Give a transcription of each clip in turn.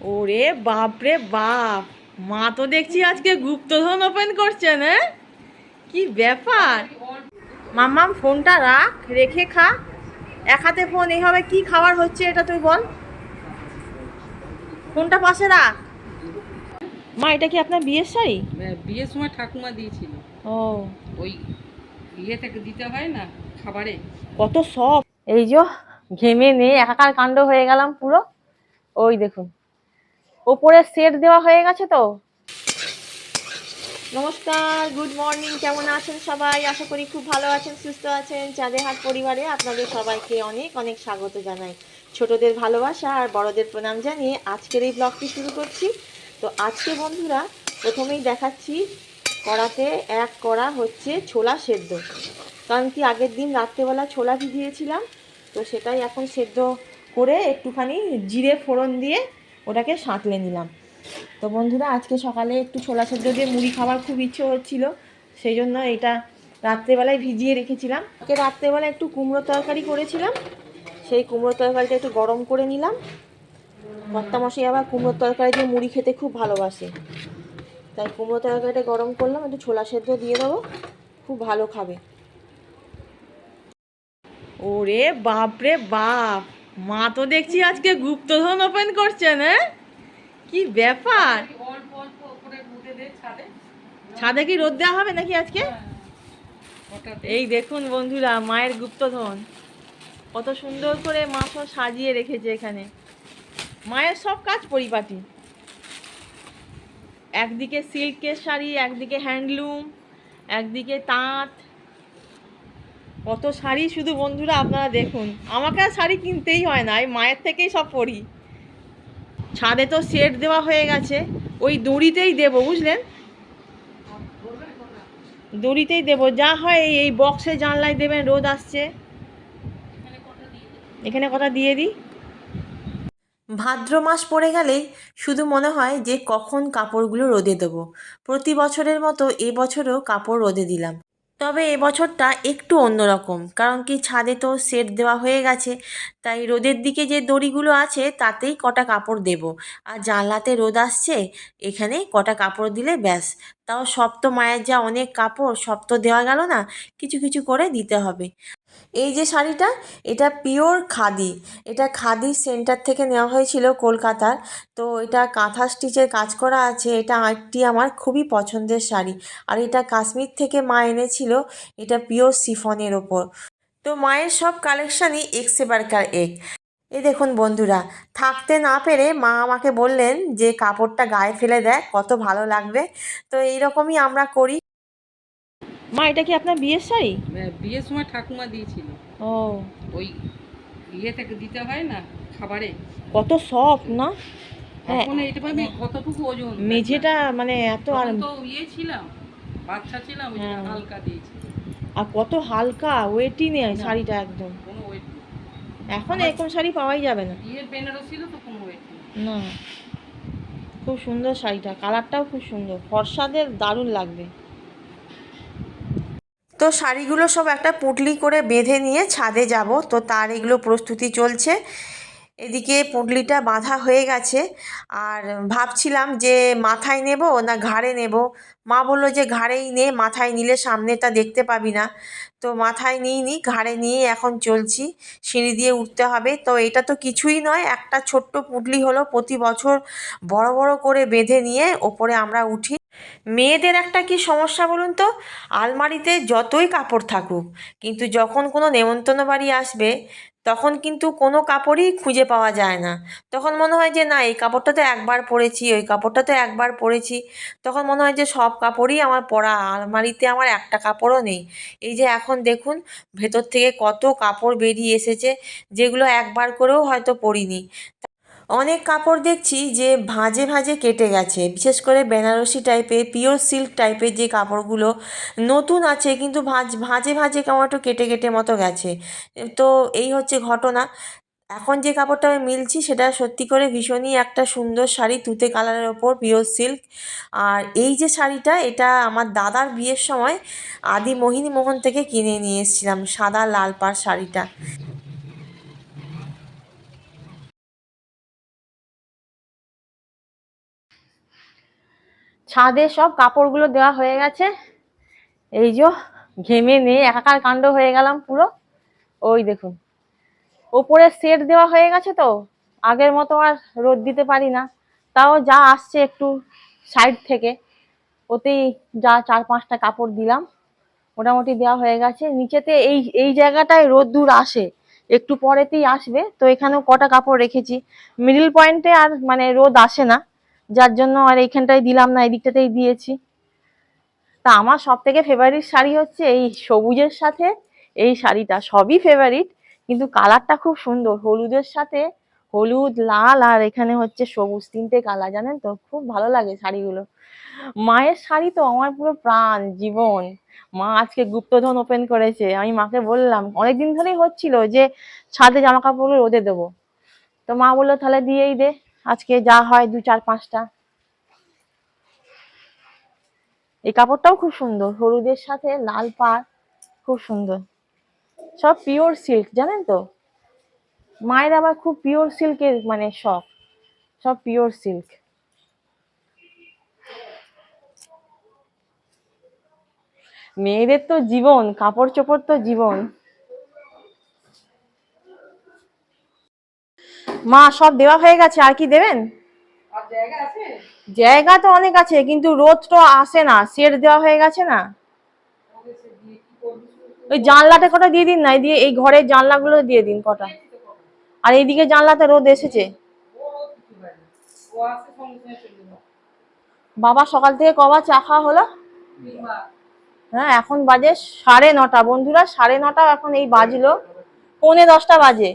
ওরে বাপরে বাপ। মা তো দেখছি আজকে গুপ্তধন ওপেন করছেন হ্যাঁ কি ব্যাপার? মাম্মাম ফোনটা রাখ রেখে খা। এক হাতে ফোন এইভাবে কি খাবার হচ্ছে এটা তুই বল। ফোনটা পাশে রাখ। মা এটা কি আপনার বিয়ের শাড়ি? হ্যাঁ, বিয়ের সময় ঠাকুমা দিয়েছিল। ও। ওই ইয়ে থেকে দিতে হয় না খাবারে। কত সব। এই যে ঘেমে নিয়ে একাকার কাণ্ড হয়ে গেলাম পুরো। ওই দেখুন। ওপরে সেট দেওয়া হয়ে গেছে তো? নমস্কার গুড মর্নিং কেমন আছেন সবাই? আশা করি খুব ভালো আছেন, সুস্থ আছেন। চাঁদের হাট পরিবারে আপনাদের সবাইকে অনেক অনেক স্বাগত জানাই। ছোটদের ভালোবাসা আর বড়দের প্রণাম জানিয়ে আজকের এই ব্লগটি শুরু করছি। তো আজকে বন্ধুরা, প্রথমেই দেখাচ্ছি, কড়াতে এক কড়া হচ্ছে ছোলা সেদ্ধ। কারণ কি, আগের দিন রাত্রেবেলা ছোলা ভিজিয়েছিলাম, তো সেটাই এখন সেদ্ধ করে একটুখানি জিরে ফোড়ন দিয়ে ওটাকে সাঁতলে নিলাম। তো বন্ধুরা, আজকে সকালে একটু ছোলা সেদ্ধ দিয়ে মুড়ি খাওয়ার খুব ইচ্ছে হচ্ছিল, সেই জন্য এটা রাত্রেবেলায় ভিজিয়ে রেখেছিলাম। ওকে রাত্রেবেলা একটু কুমড়ো তরকারি করেছিলাম, সেই কুমড়ো তরকারিটা একটু গরম করে নিলাম। কর্তামশাই আবার কুমড়োর তরকারি দিয়ে মুড়ি খেতে খুব ভালোবাসে। তাই কুমড়ো তরকারিটা গরম করলাম, একটু ছোলা সেদ্ধ দিয়ে দেবো, খুব ভালো খাবে। ওরে বাপরে বাপ! মা তো দেখছি আজকে গুপ্তধন ওপেন করছেন হ্যাঁ? কি ব্যাপার? ছাদে ছাদে কি রোদ দেওয়া হবে নাকি আজকে? এই দেখুন বন্ধুরা মায়ের গুপ্তধন। কত সুন্দর করে মা সব সাজিয়ে রেখেছে এখানে। মায়ের সব কাজ পরিপাটি। একদিকে সিল্কের শাড়ি একদিকে হ্যান্ডলুম একদিকে তাঁত কত শাড়ি শুধু বন্ধুরা আপনারা দেখুন। আমাকে আর শাড়ি কিনতেই হয় না, এই মায়ের থেকেই সব পরি। ছাদে তো সেট দেওয়া হয়ে গেছে, ওই দড়িতেই দেবো, বুঝলেন? দড়িতেই দেবো, যা হয় এই বক্সে জানলায় দেবেন, রোদ আসছে। এখানে কথা দিয়ে দিই? ভাদ্র মাস পড়ে গেলেই শুধু মনে হয় যে কখন কাপড়গুলো রোদে দেবো। প্রতি বছরের মতো এবছরও কাপড় রোদে দিলাম। তবে এবছরটা একটু অন্যরকম। কারণ কি ছাদে তো সেট দেওয়া হয়ে গেছে, তাই রোদের দিকে যে দড়িগুলো আছে তাতেই কটা কাপড় দেব। আর জানলাতে রোদ আসছে, এখানে কটা কাপড় দিলে ব্যাস। তাও সব তো মায়ের যা অনেক কাপড় সব তো দেওয়া গেল না, কিছু কিছু করে দিতে হবে। এই যে শাড়িটা, এটা পিওর খাদি। এটা খাদি সেন্টার থেকে নেওয়া হয়েছিল কলকাতার। তো এটা কাঁথা স্টিচের কাজ করা আছে। এটা একটি আমার খুবই পছন্দের শাড়ি। আর এটা কাশ্মীর থেকে মা এনেছিল। এটা পিওর সিফনের ওপর। তো মায়ের সব কালেকশানই এক্সে বার্কার এক। এই দেখুন বন্ধুরা, থাকতে না পেরে মা আমাকে বললেন যে কাপড়টা গায়ে ফেলে দেয়, কত ভালো লাগবে। তো এইরকমই আমরা করি। মা এটা কি আপনার বিয়ের শাড়ি? হ্যাঁ, বিয়ের সময় ঠাকুমা দিয়েছিল। ও। ওই ইয়ে থেকে দিতে হয় না খাবারে। কত সফট না? হ্যাঁ। এইটা পাবি কতটুকু ওজন? মেঝেটা মানে এত আর তো ইয়ে ছিলাম বাচ্চা ছিলাম ওই হ্যাঁ। হালকা দিয়েছিল। আর কত হালকা ওয়েটই নেই শাড়িটা একদম। কোনো ওয়েট এখন এরকম শাড়ি পাওয়াই যাবে না। বিয়ের বেনারস ছিল তো কোনো ওয়েট না। খুব সুন্দর শাড়িটা কালারটাও খুব সুন্দর। ফর্সাদের দারুণ লাগবে। তো শাড়িগুলো সব একটা পুটলি করে বেঁধে নিয়ে ছাদে যাব। তো তার এগুলো প্রস্তুতি চলছে। এদিকে পুটলিটা বাঁধা হয়ে গেছে। আর ভাবছিলাম যে মাথায় নেব না ঘাড়ে নেব। মা বলল যে ঘাড়েই নে, মাথায় নিলে সামনেটা দেখতে পাবি না। তো মাথায় নিই নি, ঘাড়ে নিয়ে এখন চলছি। সিঁড়ি দিয়ে উঠতে হবে। তো এটা তো কিছুই নয়, একটা ছোট্ট পুটলি হলো প্রতি বছর বড় বড় করে বেঁধে নিয়ে ওপরে আমরা উঠি। মেয়েদের একটা কি সমস্যা বলুন তো? আলমারিতে যতই কাপড় থাকুক, কিন্তু যখন কোনো নেমন্তন্ন বাড়ি আসবে, তখন কিন্তু কোনো কাপড়ই খুঁজে পাওয়া যায় না। তখন মনে হয় যে, না, এই কাপড়টা তো একবার পরেছি, ওই কাপড়টা তো একবার পরেছি। তখন মনে হয় যে, সব কাপড়ই আমার পরা, আলমারিতে আমার একটা কাপড়ও নেই। এই যে, এখন দেখুন, ভেতর থেকে কত কাপড় বেরিয়ে এসেছে, যেগুলো একবার করেও হয়তো পরিনি। অনেক কাপড় দেখছি যে ভাঁজে ভাঁজে কেটে গেছে। বিশেষ করে বেনারসি টাইপের পিওর সিল্ক টাইপের যে কাপড়গুলো নতুন আছে কিন্তু ভাঁজ, ভাঁজে ভাঁজে কেমন একটু কেটে কেটে মতো গেছে। তো এই হচ্ছে ঘটনা। এখন যে কাপড়টা আমি মিলছি সেটা সত্যি করে ভীষণই একটা সুন্দর শাড়ি, তুতে কালারের ওপর পিওর সিল্ক আর এই যে শাড়িটা, এটা আমার দাদার বিয়ের সময় আদি মোহিনী মোহন থেকে কিনে নিয়ে এসেছিলাম, সাদা লাল পাড় শাড়িটা। ছাদে সব কাপড়গুলো দেওয়া হয়ে গেছে। এই যে ঘেমে নিয়ে একাকার কাণ্ড হয়ে গেলাম পুরো। ওই দেখুন, ওপরে সেট দেওয়া হয়ে গেছে তো, আগের মতো আর রোদ দিতে পারি না। তাও যা আসছে একটু সাইড থেকে, ওতেই যা চার পাঁচটা কাপড় দিলাম। মোটামুটি দেওয়া হয়ে গেছে। নিচেতে এই এই জায়গাটায় রোদ্দুর আসে, একটু পরেতেই আসবে। তো এখানেও কটা কাপড় রেখেছি। মিডিল পয়েন্টে আর মানে রোদ আসে না। যার জন্য আর এইখানটায় দিলাম না এই দিকটাতেই দিয়েছি। তা আমার সব থেকে ফেভারিট শাড়ি হচ্ছে এই সবুজের সাথে এই শাড়িটা, সবই ফেভারিট কিন্তু কালারটা খুব সুন্দর। হলুদের সাথে হলুদ, লাল আর এখানে হচ্ছে সবুজ, তিনটে কালার জানেন তো? খুব ভালো লাগে শাড়িগুলো। মায়ের শাড়ি তো আমার পুরো প্রাণ, জীবন। মা আজকে গুপ্তধন ওপেন করেছে। আমি মাকে বললাম, অনেকদিন ধরেই হচ্ছিল যে ছাদে জামা কাপড়গুলো রোদে দেবো। তো মা বলল, তাহলে দিয়েই দে। আজকে যা হয় দু চার, পাঁচটা। এই কাপড়টাও খুব সুন্দর। হলুদের সাথে লাল পাড়, খুব সুন্দর। সব পিওর সিল্ক জানেন তো? মায়ের আবার খুব পিওর সিল্কের মানে শখ। সব পিওর সিল্ক মেয়েদের তো জীবন, কাপড় চোপড় তো জীবন। মা সব দেওয়া হয়ে গেছে আর কি দেবেন? জায়গা তো অনেক আছে কিন্তু রোদ তো আসে না সেট দেওয়া হয়ে গেছে না। ওই জানলাটা কটা দিয়ে দিন না দিয়ে এই ঘরের জানলাগুলো দিয়ে দিন কটা। আর এইদিকে জানলাতে রোদ এসেছে। বাবা সকাল থেকে কবার চা খাওয়া হলো? হ্যাঁ এখন বাজে সাড়ে নটা। বন্ধুরা সাড়ে নটা এখন এই বাজলো। পৌনে দশটা বাজে।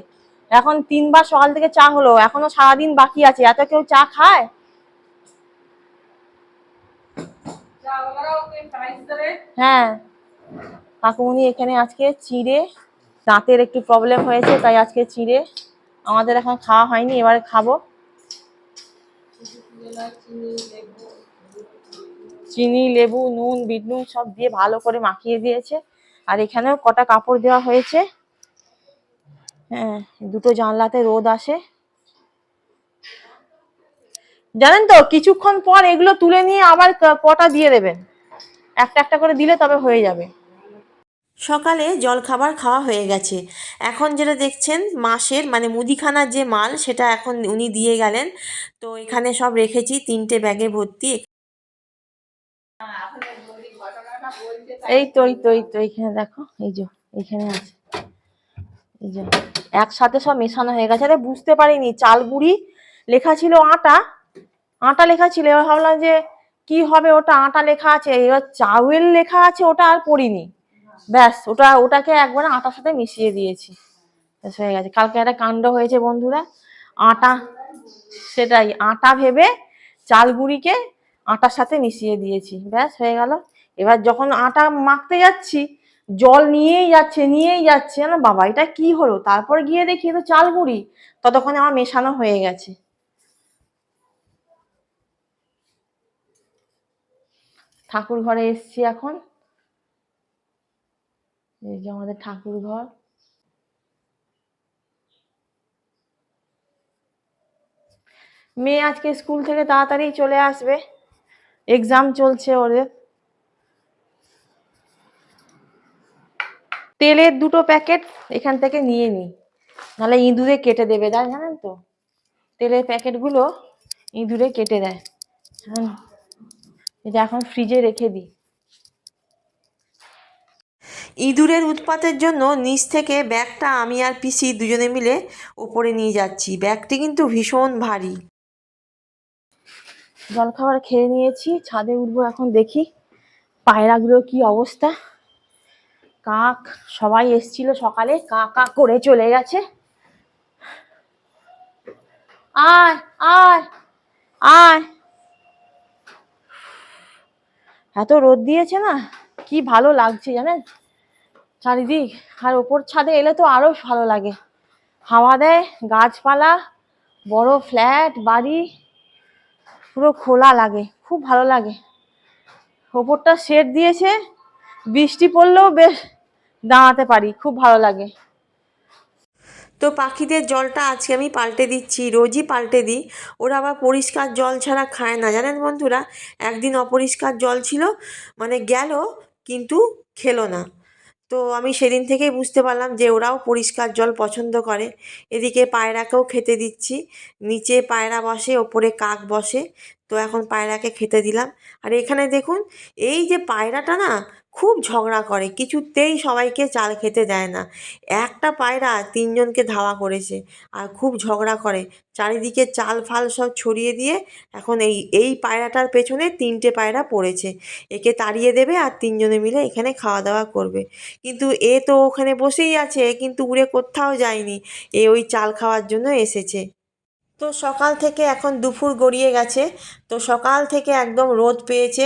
এখন তিনবার সকাল থেকে চা হলো, এখনও সারাদিন বাকি আছে, এত কেউ চা খায়? হ্যাঁ। কাকুমনি এখানে আজকে চিড়ে, দাঁতের একটু প্রবলেম হয়েছে, তাই আজকে চিড়ে। আমাদের এখন খাওয়া হয়নি, এবারে খাব। চিনি, লেবু, নুন, বিট নুন সব দিয়ে ভালো করে মাখিয়ে দিয়েছে। আর এখানেও কটা কাপড় দেওয়া হয়েছে। হ্যাঁ দুটো জানলাতে রোদ আসে। জানেন তো কিছুক্ষণ পর এগুলো তুলে নিয়ে আবার কটা দিয়ে দেবেন। একটা একটা করে দিলে তবে হয়ে যাবে। সকালে জলখাবার খাওয়া হয়ে গেছে। এখন যেটা দেখছেন মাসের মানে মুদিখানার যে মাল সেটা এখন উনি দিয়ে গেলেন। তো এখানে সব রেখেছি তিনটে ব্যাগে ভর্তি। এই তো এই তো এই তো এইখানে দেখো এই যে এইখানে আছে। এই যে। একসাথে সব মেশানো হয়ে গেছে। আরে বুঝতে পারিনি চাল গুঁড়ি লেখা ছিল আটা। আটা লেখা ছিল, এবার ভাবলাম যে কি হবে, ওটা আটা লেখা আছে, এবার চাউল লেখা আছে, ওটা আর পড়িনি। ব্যাস, ওটা, ওটাকে একবার আটার সাথে মিশিয়ে দিয়েছি। ব্যাস, হয়ে গেছে। কালকে একটা কাণ্ড হয়েছে বন্ধুরা। আটা, সেটাই, আটা ভেবে চাল গুঁড়িকে আটার সাথে মিশিয়ে দিয়েছি। ব্যাস, হয়ে গেল। এবার যখন আটা মাখতে যাচ্ছি জল নিয়েই যাচ্ছে নিয়েই যাচ্ছে না বাবা, এটা কি হলো? তারপর গিয়ে দেখি তো চাল গুঁড়ি ততক্ষণে আমার মেশানো হয়ে গেছে। ঠাকুর ঘরে এসছি এখন। এই যে আমাদের ঠাকুর ঘর। মেয়ে আজকে স্কুল থেকে তাড়াতাড়ি চলে আসবে। এক্সাম চলছে ওদের। তেলের দুটো প্যাকেট এখান থেকে নিয়ে নিই নাহলে ইঁদুরে কেটে দেবে তাই জানেন তো? তেলের প্যাকেটগুলো ইঁদুরে কেটে দেয়। হ্যাঁ। এটা এখন ফ্রিজে রেখে দিই। ইঁদুরের উৎপাতের জন্য নিচ থেকে ব্যাগটা আমি আর পিসি দুজনে মিলে ওপরে নিয়ে যাচ্ছি। ব্যাগটি কিন্তু ভীষণ ভারী। জলখাবার খেয়ে নিয়েছি ছাদে উঠবো এখন দেখি। পায়রাগুলোর কি অবস্থা? কাক, সবাই এসছিল সকালে কা কা করে চলে গেছে। আয় আয় আয়। এত রোদ দিয়েছে না, কি ভালো লাগছে জানেন? চারিদিক, আর ওপর ছাদে এলে তো আরও ভালো লাগে। হাওয়া দেয়, গাছপালা, বড় ফ্ল্যাট, বাড়ি, পুরো খোলা লাগে, খুব ভালো লাগে। ওপরটা শেড দিয়েছে, বৃষ্টি পড়লেও বেশ দাঁড়াতে পারি, খুব ভালো লাগে। তো পাখিদের জলটা আজকে আমি পাল্টে দিচ্ছি, রোজই পাল্টে দিই। ওরা আবার পরিষ্কার জল ছাড়া খায় না। জানেন বন্ধুরা, একদিন অপরিষ্কার জল ছিল মানে গেল, কিন্তু খেলো না। তো আমি সেদিন থেকেই বুঝতে পারলাম যে ওরাও পরিষ্কার জল পছন্দ করে। এদিকে পায়রাকেও খেতে দিচ্ছি। নিচে পায়রা বসে, ওপরে কাক বসে। তো এখন পায়রাকে খেতে দিলাম। আর এখানে দেখুন, এই যে পায়রাটা না খুব ঝগড়া করে, কিছুতেই সবাইকে চাল খেতে দেয় না। একটা পায়রা তিনজনকে ধাওয়া করেছে আর খুব ঝগড়া করে। চারিদিকে চাল ফাল সব ছড়িয়ে দিয়ে এখন এই এই পায়রাটার পেছনে তিনটে পায়রা পড়েছে। একে তাড়িয়ে দেবে আর তিনজনে মিলে এখানে খাওয়া দাওয়া করবে। কিন্তু এ তো ওখানে বসেই আছে, কিন্তু উড়ে কোথাও যায়নি। এ ওই চাল খাওয়ার জন্য এসেছে। তো সকাল থেকে এখন দুপুর গড়িয়ে গেছে। তো সকাল থেকে একদম রোদ পেয়েছে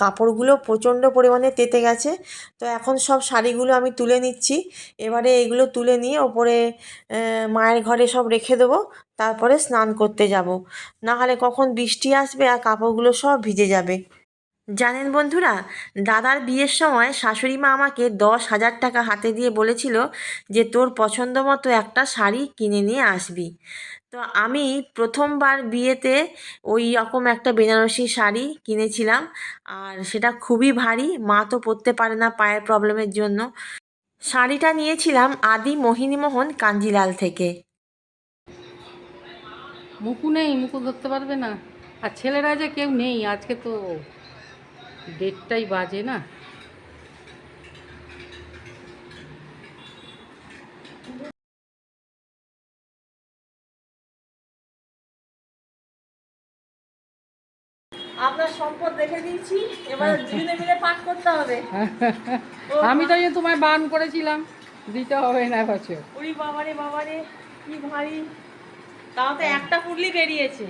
কাপড়গুলো প্রচণ্ড পরিমাণে তেতে গেছে। তো এখন সব শাড়িগুলো আমি তুলে নিচ্ছি। এবারে এগুলো তুলে নিয়ে ওপরে মায়ের ঘরে সব রেখে দেবো। তারপরে স্নান করতে যাব। নাহলে কখন বৃষ্টি আসবে আর কাপড়গুলো সব ভিজে যাবে। জানেন বন্ধুরা, দাদার বিয়ের সময় শাশুড়ি মা আমাকে দশ হাজার টাকা হাতে দিয়ে বলেছিল যে, তোর পছন্দ মতো একটা শাড়ি কিনে নিয়ে আসবি। তো আমি প্রথমবার বিয়েতে ওই রকম একটা বেনারসি শাড়ি কিনেছিলাম। আর সেটা খুবই ভারী, মা তো পরতে পারে না পায়ের প্রবলেমের জন্য। শাড়িটা নিয়েছিলাম আদি মোহিনীমোহন কাঞ্জিলাল থেকে। মুকু নেই, মুকু ধরতে পারবে না। আর ছেলেরা যে কেউ নেই, আজকে তো ডেটটাই বাজে না। সম্পদ দেখে দিয়েছি এবার দুজনে মিলে পাঠ করতে হবে। আমি তো তোমায় বান করেছিলাম দিতে হবে না বছর। উড়ি বাবারে বাবারে কি ভারী। তাও তো একটা পুটলি বেরিয়েছে।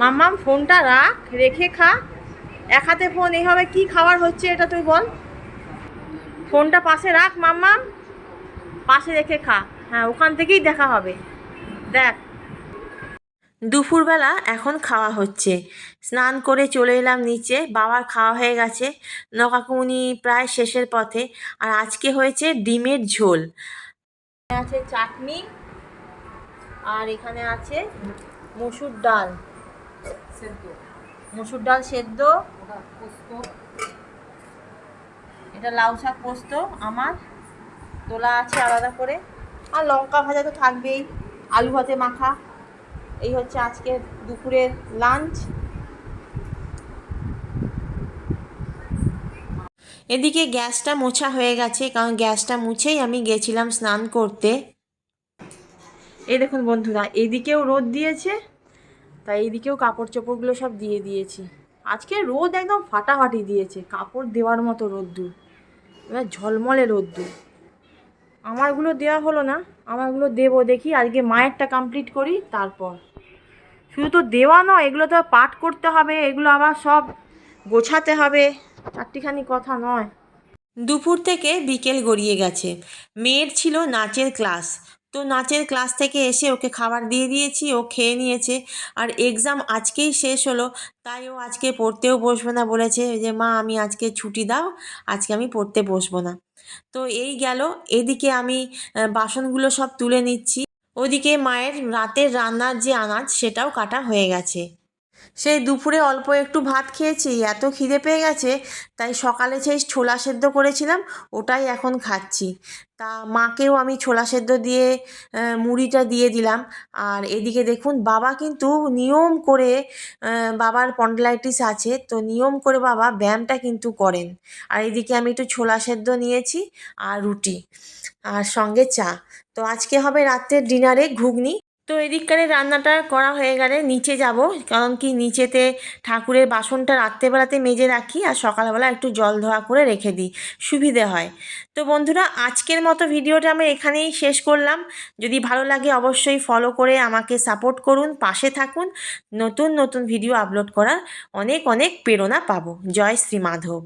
মাম্মাম ফোনটা রাখ রেখে খা। এক হাতে ফোন এইভাবে কি খাবার হচ্ছে এটা তুই বল। ফোনটা পাশে রাখ মাম্মাম। পাশে রেখে খা। হ্যাঁ ওখান থেকেই দেখা হবে। দেখ। দুপুরবেলা এখন খাওয়া হচ্ছে। স্নান করে চলে এলাম নিচে বাবার খাওয়া হয়ে গেছে। নকাকুনি প্রায় শেষের পথে। আর আজকে হয়েছে ডিমের ঝোল। আছে চাটনি আর এখানে আছে মসুর ডাল। মসুর ডাল সেদ্ধ। এটা লাউ শাক পোস্ত আমার। তোলা আছে আলাদা করে। আর লঙ্কা ভাজা তো থাকবেই। আলু ভাতে মাখা। এই হচ্ছে আজকে দুপুরের লাঞ্চ। এদিকে গ্যাসটা মোছা হয়ে গেছে, কারণ গ্যাসটা মুছেই আমি গেছিলাম স্নান করতে। এই দেখুন বন্ধুরা, এদিকেও রোদ দিয়েছে, তাই এদিকেও কাপড় চোপড়গুলো সব দিয়ে দিয়েছি। আজকে রোদ একদম ফাটাফাটি দিয়েছে, কাপড় দেওয়ার মতো রোদ্দুর, এবার ঝলমলে রোদ্দুর। আমারগুলো দেওয়া হলো না, আমারগুলো দেবো দেখি, আজকে মায়েরটা কমপ্লিট করি, তারপর। শুধু তো দেওয়া নয়, এগুলো তো পাঠ করতে হবে, এগুলো আবার সব গোছাতে হবে। চারটিখানি কথা নয়। দুপুর থেকে বিকেল গড়িয়ে গেছে। মেয়ের ছিল নাচের ক্লাস। তো নাচের ক্লাস থেকে এসে ওকে খাবার দিয়ে দিয়েছি, ও খেয়ে নিয়েছে। আর এক্সাম আজকেই শেষ হলো, তাই ও আজকে পড়তেও বসবে না বলেছে যে, মা, আমি আজকে ছুটি দাও, আজকে আমি পড়তে বসবো না। তো এই গেল। এদিকে আমি বাসনগুলো সব তুলে নিচ্ছি। ওদিকে মায়ের রাতের রান্নার যে আনাজ, সেটাও কাটা হয়ে গেছে। সেই দুপুরে অল্প একটু ভাত খেয়েছি, এত খিদে পেয়ে গেছে, তাই সকালে সেই ছোলা সেদ্ধ করেছিলাম, ওটাই এখন খাচ্ছি। তা মাকেও আমি ছোলা সেদ্ধ দিয়ে মুড়িটা দিয়ে দিলাম। আর এদিকে দেখুন, বাবা কিন্তু নিয়ম করে বাবার পন্ডলাইটিস আছে, তো নিয়ম করে বাবা ব্যায়ামটা কিন্তু করেন। আর এদিকে আমি একটু ছোলা সেদ্ধ নিয়েছি আর রুটি আর সঙ্গে চা। তো আজকে হবে রাত্রের ডিনারে ঘুগনি। তো এদিককারে রান্নাটা করা হয়ে গেলে নিচে যাব। কারণ কি নিচেতে ঠাকুরের বাসনটা রাত্রেবেলাতে মেজে রাখি আর সকালবেলা একটু জল ধোয়া করে রেখে দিই। সুবিধে হয়। তো বন্ধুরা, আজকের মতো ভিডিওটা আমি এখানেই শেষ করলাম। যদি ভালো লাগে অবশ্যই ফলো করে আমাকে সাপোর্ট করুন, পাশে থাকুন। নতুন নতুন ভিডিও আপলোড করার অনেক অনেক প্রেরণা পাবো। জয় শ্রী মাধব।